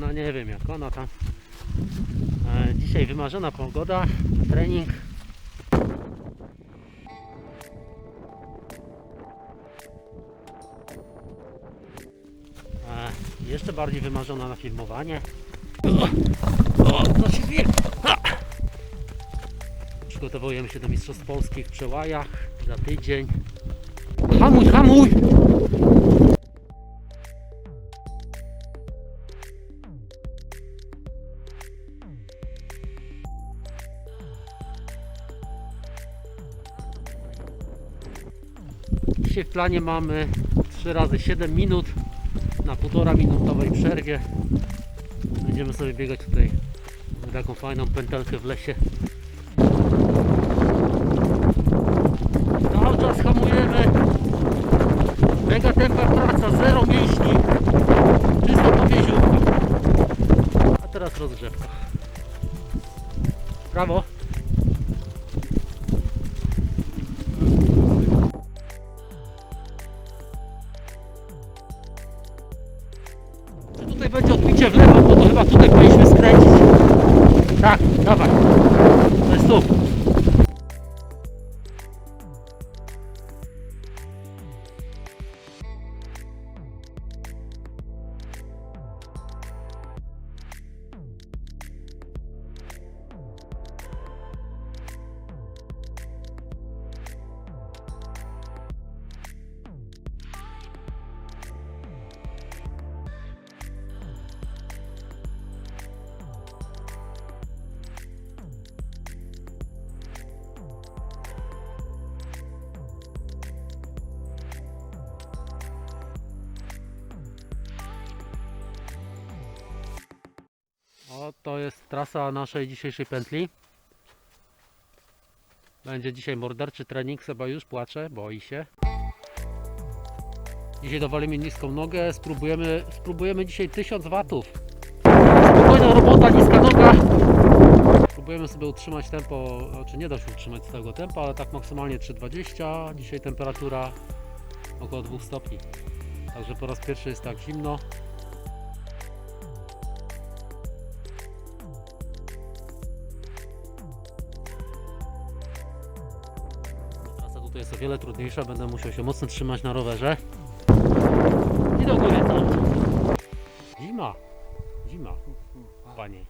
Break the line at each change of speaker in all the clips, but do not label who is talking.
No nie wiem jak ona tam. E, dzisiaj wymarzona pogoda, trening. E, jeszcze bardziej wymarzona na filmowanie. O, to się wie. Przygotowujemy się do Mistrzostw Polski w Przełajach za tydzień. Hamuj, hamuj! Planie mamy 3 razy 7 minut na półtora minutowej przerwie. Będziemy sobie biegać tutaj taką fajną pętelkę w lesie. Cały czas hamujemy. Mega tempa praca, zero mięśni. Czysto powieziówka. A teraz rozgrzewka. Brawo. Będzie odbicie w lewo, bo to chyba tutaj powinniśmy skręcić. Tak, dawaj. To jest tu. O, to jest trasa naszej dzisiejszej pętli. Będzie dzisiaj morderczy trening. Seba już płacze, boi się. Dzisiaj dowalimy niską nogę. Spróbujemy, spróbujemy dzisiaj 1000 watów. Spokojna robota, niska noga. Spróbujemy sobie utrzymać tempo, znaczy nie da się utrzymać stałego tempa, ale tak maksymalnie 3,20. Dzisiaj temperatura około 2 stopni. Także po raz pierwszy jest tak zimno. Jest o wiele trudniejsza, będę musiał się mocno trzymać na rowerze. I do góry czas. Zima. Zima. Panie.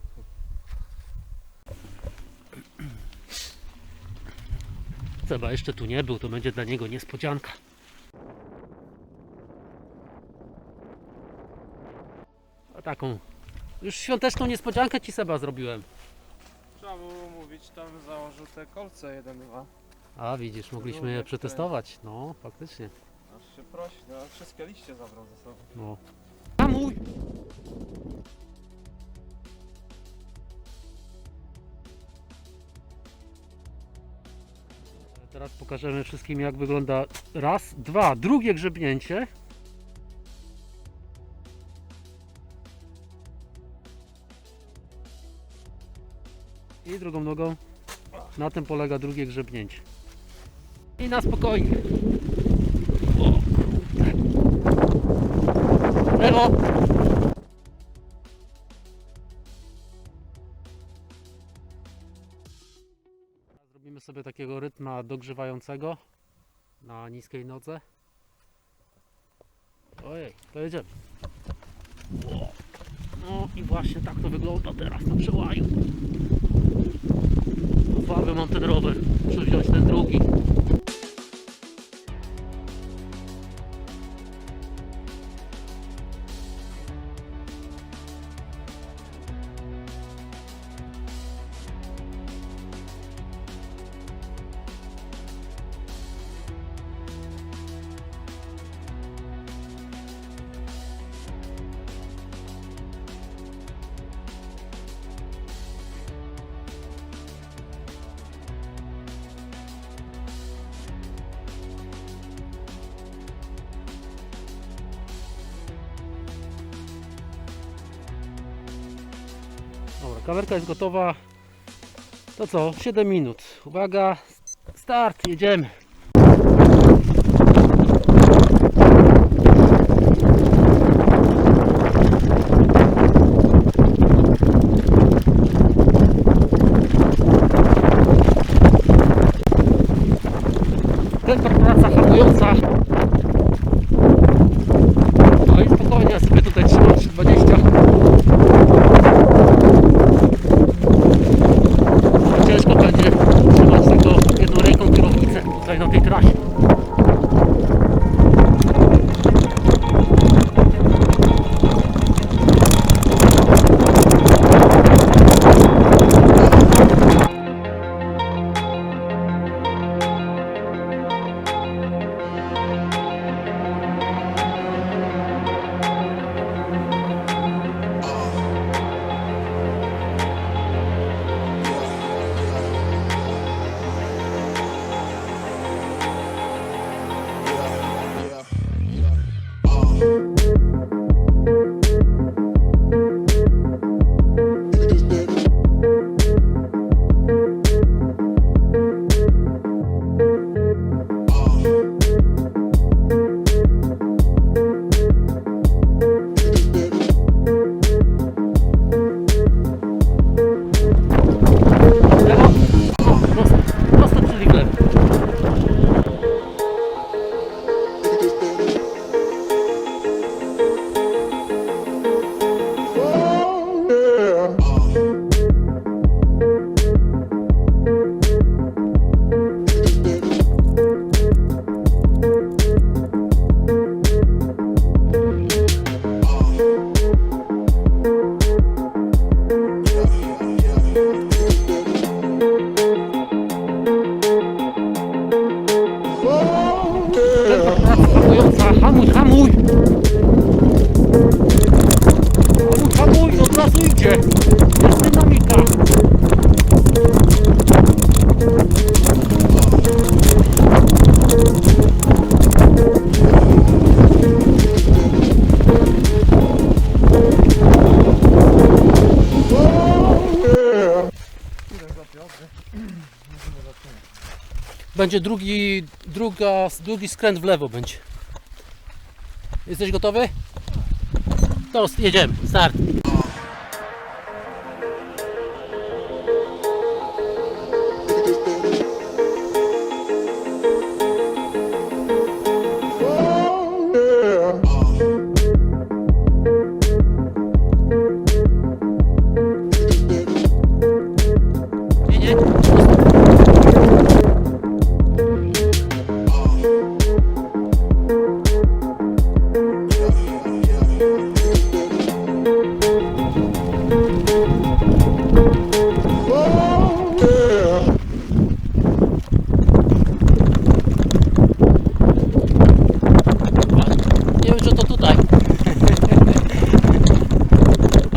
Seba jeszcze tu nie był, to będzie dla niego niespodzianka. A taką już świąteczną niespodziankę ci Seba zrobiłem.
Trzeba było mówić, tam założył te kolce 1-2.
A widzisz, mogliśmy je przetestować. No, faktycznie.
Aż się prosi, no wszystkie liście zabrał ze sobą.
No. Hamuj! Teraz pokażemy wszystkim jak wygląda raz, dwa, drugie grzebnięcie. I drugą nogą. Na tym polega drugie grzebnięcie. I na spokojnie. O, kurde. Lewo! Zrobimy sobie takiego rytma dogrzewającego na niskiej nodze. Ojej, to jedziemy. No i właśnie tak to wygląda teraz na przełaju. Słaby mam ten rower. Muszę wziąć ten drugi. Kamerka jest gotowa. To co? 7 minut. Uwaga, start, jedziemy. mas não tem tração. Się. Dynamika. Będzie drugi, druga, drugi skręt w lewo będzie. Jesteś gotowy? To jedziemy, start.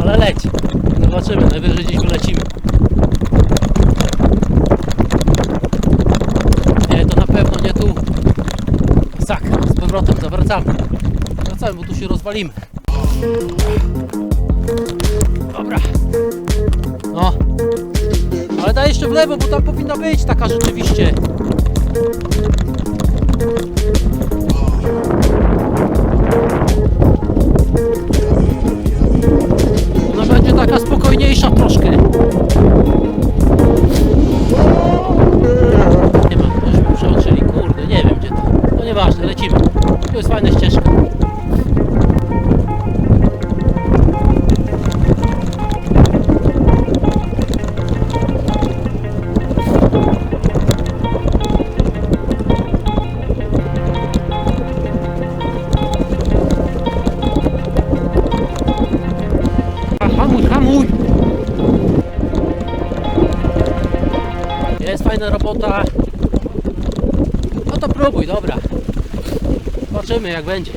Ale leć. Zobaczymy, najwyżej gdzieś wylecimy. Nie, to na pewno nie tu. Tak, z powrotem zawracamy. Wracamy, bo tu się rozwalimy. Dobra. No. Ale daj jeszcze w lewo, bo tam powinna być taka rzeczywiście. Fajna robota. No to próbuj, dobra. Zobaczymy jak będzie.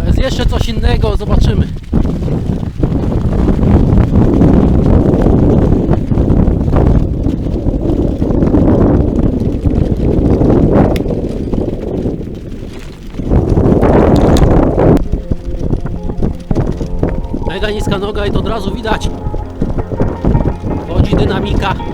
A Jest jeszcze coś innego, zobaczymy. Mega niska noga i to od razu widać. Chodzi dynamika.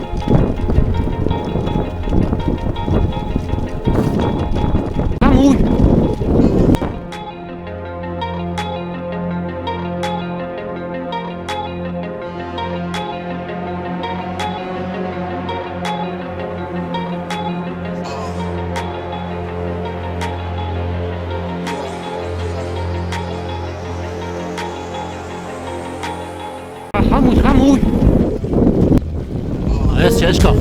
A jest ciężko.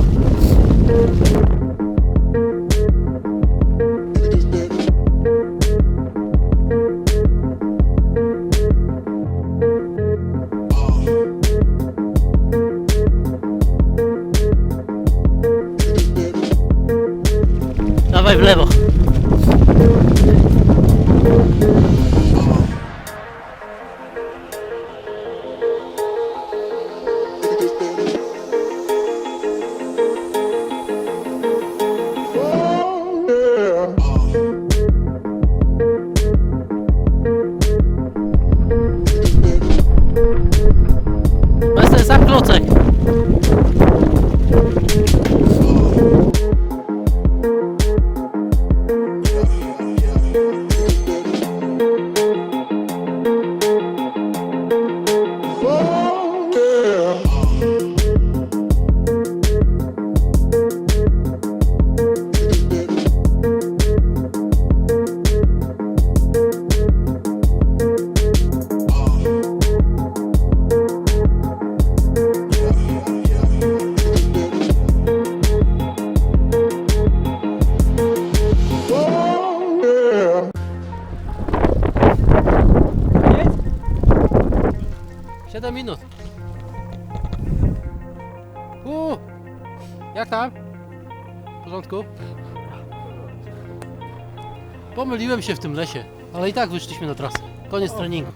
Pomyliłem się w tym lesie, ale i tak wyszliśmy na trasę. Koniec treningu.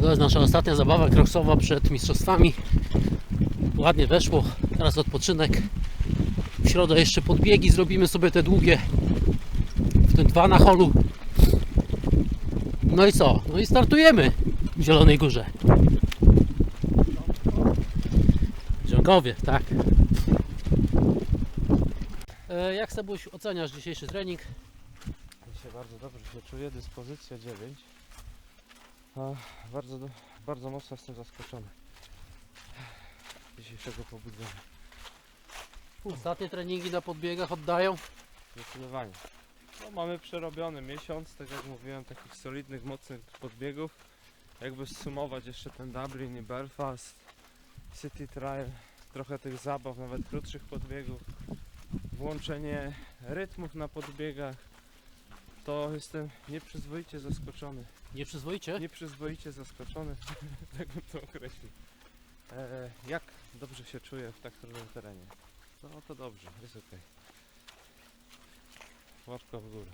To jest nasza ostatnia zabawa kroksowa przed mistrzostwami. Ładnie weszło. Teraz odpoczynek. W środę jeszcze podbiegi zrobimy sobie te długie. W tym dwa na holu. No i co? No i startujemy w Zielonej Górze. Dziągowie, tak. E, Jak Sebuś oceniasz dzisiejszy trening?
Dzisiaj bardzo dobrze się czuję, dyspozycja 9. A, bardzo, bardzo mocno jestem zaskoczony dzisiejszego pobudzenia.
Ostatnie treningi na podbiegach oddają.
Zdecydowanie. No, mamy przerobiony miesiąc, tak jak mówiłem, takich solidnych, mocnych podbiegów. Jakby zsumować jeszcze ten Dublin i Belfast, City Trial, trochę tych zabaw, nawet krótszych podbiegów, włączenie rytmów na podbiegach, to jestem nieprzyzwoicie zaskoczony.
Nieprzyzwoicie?
Nieprzyzwoicie zaskoczony, tak bym to określił. E, jak dobrze się czuję w tak trudnym terenie? No to dobrze, jest ok. Łapka w górę.